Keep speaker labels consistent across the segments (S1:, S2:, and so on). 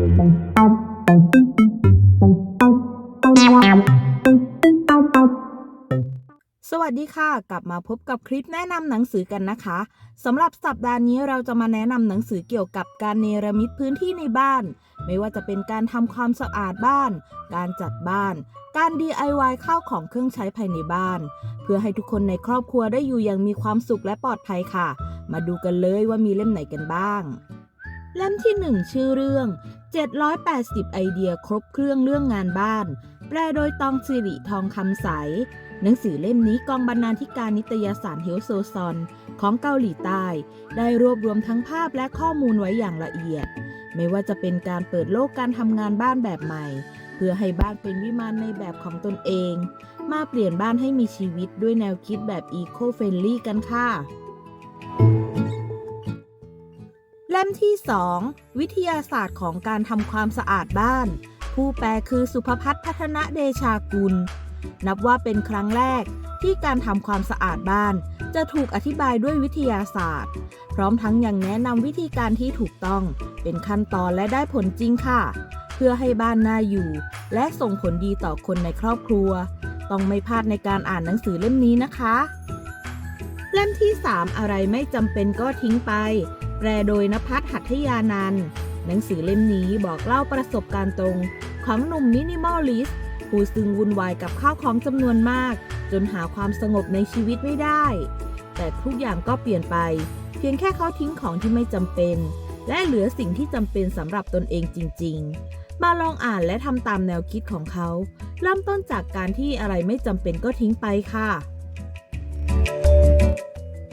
S1: สวัสดีค่ะ กลับมาพบกับคลิปแนะนำหนังสือกันนะคะสำหรับสัปดาห์นี้เราจะมาแนะนำหนังสือเกี่ยวกับการเนรมิตพื้นที่ในบ้าน ไม่ว่าจะเป็นการทำความสะอาดบ้าน การจัดบ้าน การ DIY ข้าวของเครื่องใช้ภายในบ้าน เพื่อให้ทุกคนในครอบครัวได้อยู่อย่างมีความสุขและปลอดภัยค่ะ มาดูกันเลยว่ามีเล่มไหนกันบ้าง เล่มที่ 1 ชื่อเรื่อง 780 ไอเดียครบเครื่องเรื่องงานบ้าน แปลโดยตองสิริทองคำใส หนังสือเล่มนี้กองบรรณาธิการนิตยสารเฮลโซซอน ของเกาหลีใต้ ได้รวบรวมทั้งภาพและข้อมูลไว้อย่างละเอียด ไม่ว่าจะเป็นการเปิดโลกการทำงานบ้านแบบใหม่ เพื่อให้บ้านเป็นวิมานในแบบของตนเอง มาเปลี่ยนบ้านให้มีชีวิตด้วยแนวคิดแบบอีโคเฟนลี่กันค่ะ ล่มที่ 2 วิทยาศาสตร์ของการทำความสะอาดบ้าน ผู้แปลคือสุภพัฒน์พัฒนะเดชากุล นับว่าเป็นครั้งแรกที่การทำความสะอาดบ้าน จะถูกอธิบายด้วยวิทยาศาสตร์ พร้อมทั้งยังแนะนำวิธีการที่ถูกต้อง เป็นขั้นตอนและได้ผลจริงค่ะ เพื่อให้บ้านน่าอยู่ และส่งผลดีต่อคนในครอบครัว ต้องไม่พลาดในการอ่านหนังสือเล่มนี้นะคะ เล่มที่ 3 อะไรไม่จำเป็นก็ทิ้งไป แปลโดยนภัสหัตถยานันท์หนังสือเล่มนี้บอกเล่าประสบการณ์ตรงของหนุ่มมินิมอลลิสต์ผู้ซึ่งวุ่นวายกับข้าวของจำนวนมาก จนหาความสงบในชีวิตไม่ได้ แต่ทุกอย่างก็เปลี่ยนไป เพียงแค่เขาทิ้งของที่ไม่จำเป็น และเหลือสิ่งที่จำเป็นสำหรับตนเองจริง ๆ มาลองอ่านและทำตามแนวคิดของเขา เริ่มต้นจากการที่อะไรไม่จำเป็นก็ทิ้งไปค่ะ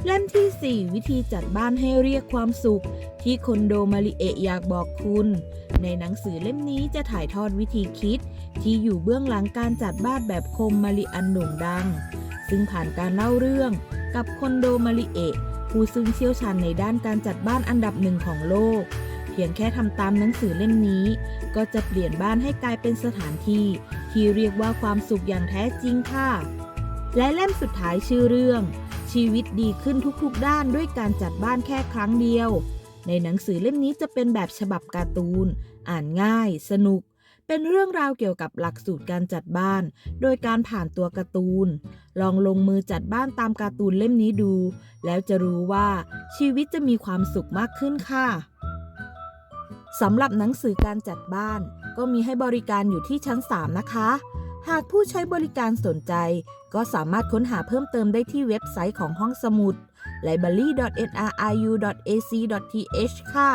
S1: เล่มที่ 4 วิธีจัดบ้านให้เรียกความสุข ที่คอนโดมาริเอะอยากบอกคุณ ในหนังสือเล่มนี้จะถ่ายทอดวิธีคิด ที่อยู่เบื้องหลังการจัดบ้านแบบคมมาริอันโด่งดัง ซึ่งผ่านการเล่าเรื่องกับคอนโดมาริเอะผู้ซึ่งเชี่ยวชาญในด้านการจัดบ้านอันดับหนึ่งของโลก เพียงแค่ทำตามหนังสือเล่มนี้ ก็จะเปลี่ยนบ้านให้กลายเป็นสถานที่ ที่เรียกว่าความสุขอย่างแท้จริงค่ะ และเล่มสุดท้ายชื่อเรื่อง ชีวิตดีขึ้นทุกๆด้านด้วยการจัดบ้านแค่ครั้งเดียว ในหนังสือเล่มนี้จะเป็นแบบฉบับการ์ตูน อ่านง่าย สนุก เป็นเรื่องราวเกี่ยวกับหลักสูตรการจัดบ้าน โดยการผ่านตัวการ์ตูน ลองลงมือจัดบ้านตามการ์ตูนเล่มนี้ดู แล้วจะรู้ว่าชีวิตจะมีความสุขมากขึ้นค่ะสำหรับหนังสือการจัดบ้าน ก็มีให้บริการอยู่ที่ชั้น 3 นะคะ หากผู้ใช้บริการสนใจ ก็สามารถค้นหาเพิ่มเติมได้ที่เว็บไซต์ของห้องสมุด library.nriu.ac.th ค่ะ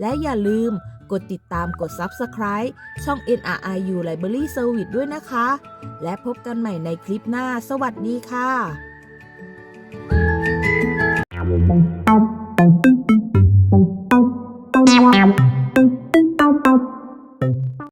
S1: และอย่าลืมกดติดตามกด Subscribe ช่อง NRIU Library Service ด้วยนะคะ และพบกันใหม่ในคลิปหน้า สวัสดีค่ะ